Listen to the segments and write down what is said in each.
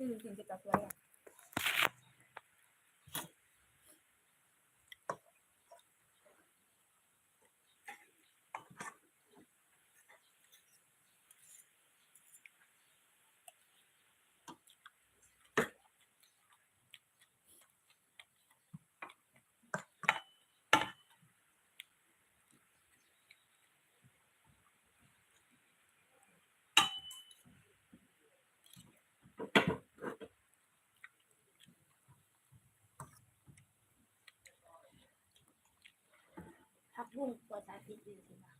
ที่จริงๆจะ กระเพื่อม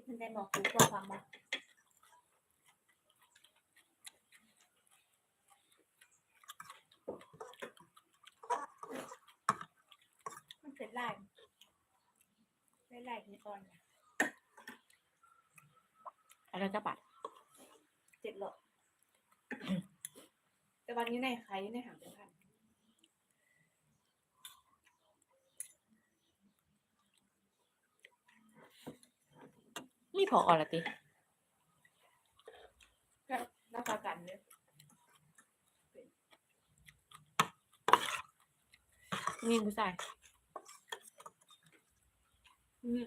มันหนักต้องตื่นบอกไม่ได้ไม่ได้ไม่ได้บอกกินกินไข่มาเข้าไปเป็นทองแง่นั่นมากินไก่หน่อยที่คุณได้บอกคุณตัวฟังมามันเป็นลายเป็นลายในตอนเนี่ยอะไรจะปัดเจ็ดหลอดแต่วันนี้ในใครในหางเป็ นพันมีพออละติก็รับประกันเลยมีผู้ชายอืม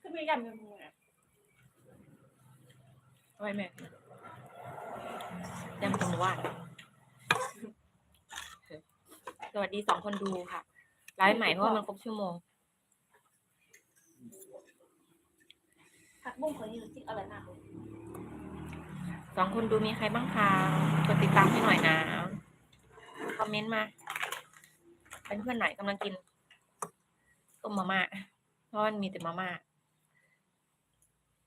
คือมีกันเป็นมืออะเอา ไว้แม่ยังคงว่างสวัสดีสองคนดูค่ะไลฟ์ใหม่เพราะว่ามันครบชั่วโมง ผักบุ้งของยูจิอร่อยมากเลยสองคนดูมีใครบ้างคะกดติดตามให้หน่อยนะ คอมเมนต์มา เป็นเพื่อนหน่อยกำลังกินต้มมาม่าเพราะมันมีแต่มาม่า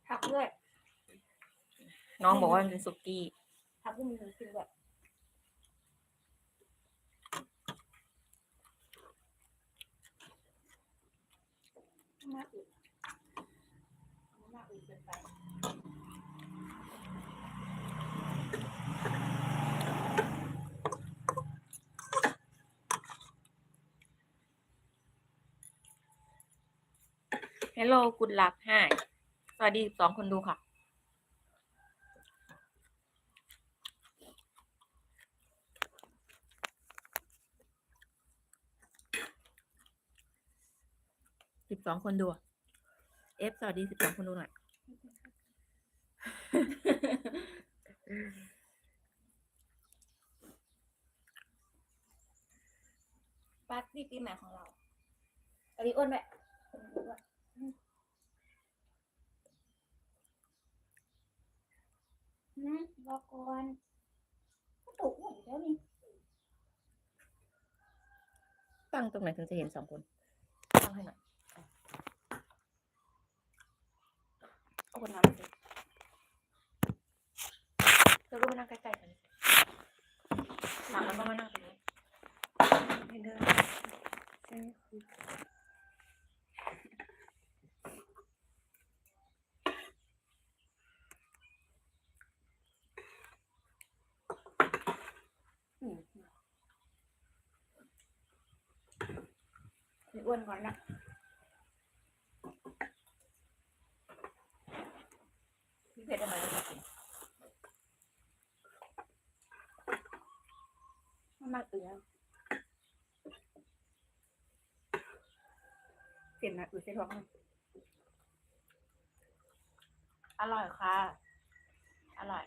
ผักด้วย น้องบอกว่ามันเป็นสุกี้ผักบุ้งมีหนึ่งกินแบบมากอื่นมากอื่นเกินไปฮัลโหลกุดลักให้สวัสดีสองคนดูค่ะ สิบสองคนดู เอฟสวัสดีสิบสองคนดูหน่อย ปาร์ตี้ปีใหม่ของเราอันนี้อ้วนไหมอืมบอกก่อนก็ถูกหมดแล้วนี่ตั้งตรงไหนถึงจะเห็นสองคนตั้งให้หน่อย เอาคนน้ำสิจะรู้มานั่งใกล้ๆกันหลังแล้วก็มานั่งตรงนี้ให้เดินใช่คืออืมนี่อ้วนก่อนนะ มากเอือเสียนนะอือเสียนท้องอร่อยค่ะ อร่อย